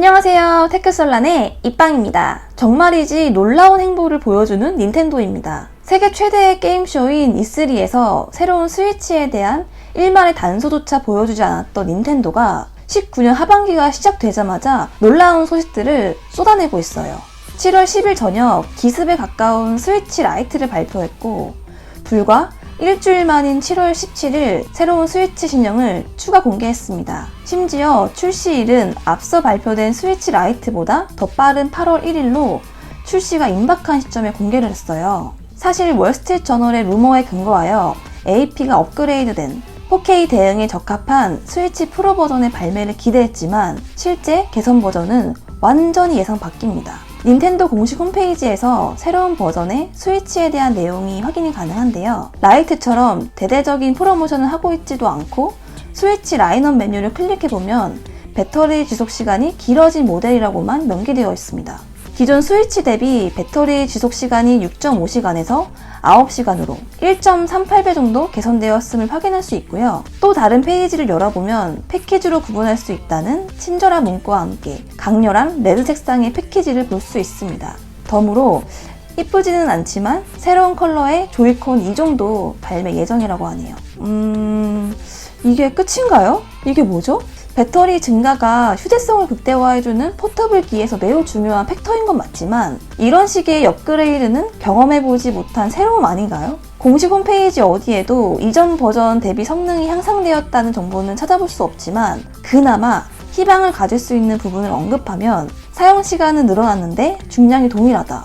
안녕하세요. 테크설란의 이빵입니다. 정말이지 놀라운 행보를 보여주는 닌텐도입니다. 세계 최대의 게임쇼인 E3에서 새로운 스위치에 대한 일말의 단서조차 보여주지 않았던 닌텐도가 19년 하반기가 시작되자마자 놀라운 소식들을 쏟아내고 있어요. 7월 10일 저녁 기습에 가까운 스위치 라이트를 발표했고 불과 일주일 만인 7월 17일 새로운 스위치 신형을 추가 공개했습니다. 심지어 출시일은 앞서 발표된 스위치 라이트보다 더 빠른 8월 1일로 출시가 임박한 시점에 공개를 했어요. 사실 월스트리트 저널의 루머에 근거하여 AP가 업그레이드된 4K 대응에 적합한 스위치 프로 버전의 발매를 기대했지만 실제 개선 버전은 완전히 예상 바뀝니다. 닌텐도 공식 홈페이지에서 새로운 버전의 스위치에 대한 내용이 확인이 가능한데요. 라이트처럼 대대적인 프로모션을 하고 있지도 않고 스위치 라인업 메뉴를 클릭해보면 배터리 지속 시간이 길어진 모델이라고만 명기되어 있습니다. 기존 스위치 대비 배터리 지속 시간이 6.5시간에서 9시간으로 1.38배 정도 개선되었음을 확인할 수 있고요. 또 다른 페이지를 열어보면 패키지로 구분할 수 있다는 친절한 문구와 함께 강렬한 레드 색상의 패키지를 볼 수 있습니다. 덤으로 이쁘지는 않지만 새로운 컬러의 조이콘 2정도 발매 예정이라고 하네요. 음, 이게 끝인가요? 이게 뭐죠? 배터리 증가가 휴대성을 극대화해주는 포터블 기에서 매우 중요한 팩터인 건 맞지만 이런 식의 업그레이드는 경험해보지 못한 새로움 아닌가요? 공식 홈페이지 어디에도 이전 버전 대비 성능이 향상되었다는 정보는 찾아볼 수 없지만 그나마 희망을 가질 수 있는 부분을 언급하면 사용 시간은 늘어났는데 중량이 동일하다.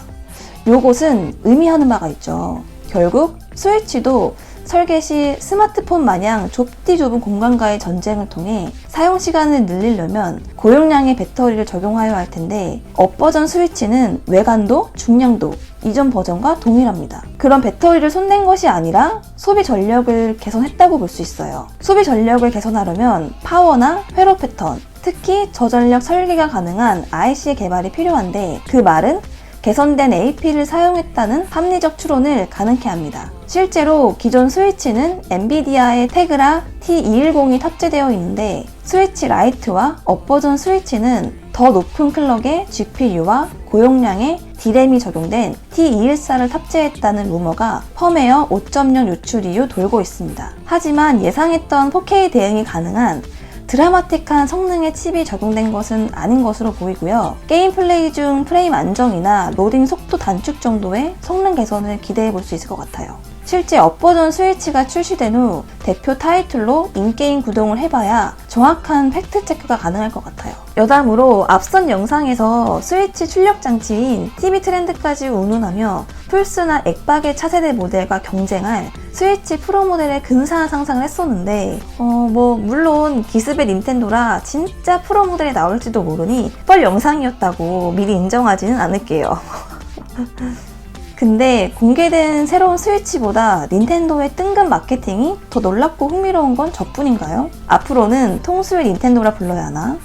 요것은 의미하는 바가 있죠. 결국 스위치도 설계 시 스마트폰 마냥 좁디 좁은 공간과의 전쟁을 통해 사용 시간을 늘리려면 고용량의 배터리를 적용하여야 할 텐데 업 버전 스위치는 외관도 중량도 이전 버전과 동일합니다. 그런 배터리를 손댄 것이 아니라 소비 전력을 개선했다고 볼 수 있어요. 소비 전력을 개선하려면 파워나 회로 패턴, 특히 저전력 설계가 가능한 IC의 개발이 필요한데 그 말은 개선된 AP를 사용했다는 합리적 추론을 가능케 합니다. 실제로 기존 스위치는 엔비디아의 테그라 T210이 탑재되어 있는데 스위치 라이트와 업버전 스위치는 더 높은 클럭의 GPU와 고용량의 D램이 적용된 T214를 탑재했다는 루머가 펌웨어 5.0 유출 이후 돌고 있습니다. 하지만 예상했던 4K 대응이 가능한 드라마틱한 성능의 칩이 적용된 것은 아닌 것으로 보이고요. 게임 플레이 중 프레임 안정이나 로딩 속도 단축 정도의 성능 개선을 기대해 볼 수 있을 것 같아요. 실제 업버전 스위치가 출시된 후 대표 타이틀로 인게임 구동을 해봐야 정확한 팩트 체크가 가능할 것 같아요. 여담으로 앞선 영상에서 스위치 출력 장치인 TV 트렌드까지 운운하며 플스나 엑박의 차세대 모델과 경쟁할 스위치 프로 모델의 근사한 상상을 했었는데 어 뭐 물론 기습의 닌텐도라 진짜 프로 모델이 나올지도 모르니 뻘 영상이었다고 미리 인정하지는 않을게요. 근데 공개된 새로운 스위치보다 닌텐도의 뜬금 마케팅이 더 놀랍고 흥미로운 건 저뿐인가요? 앞으로는 통수의 닌텐도라 불러야 하나?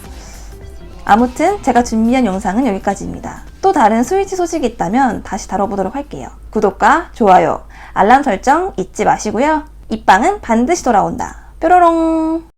아무튼 제가 준비한 영상은 여기까지입니다. 또 다른 스위치 소식이 있다면 다시 다뤄보도록 할게요. 구독과 좋아요, 알람 설정 잊지 마시고요. 이 빵은 반드시 돌아온다. 뾰로롱!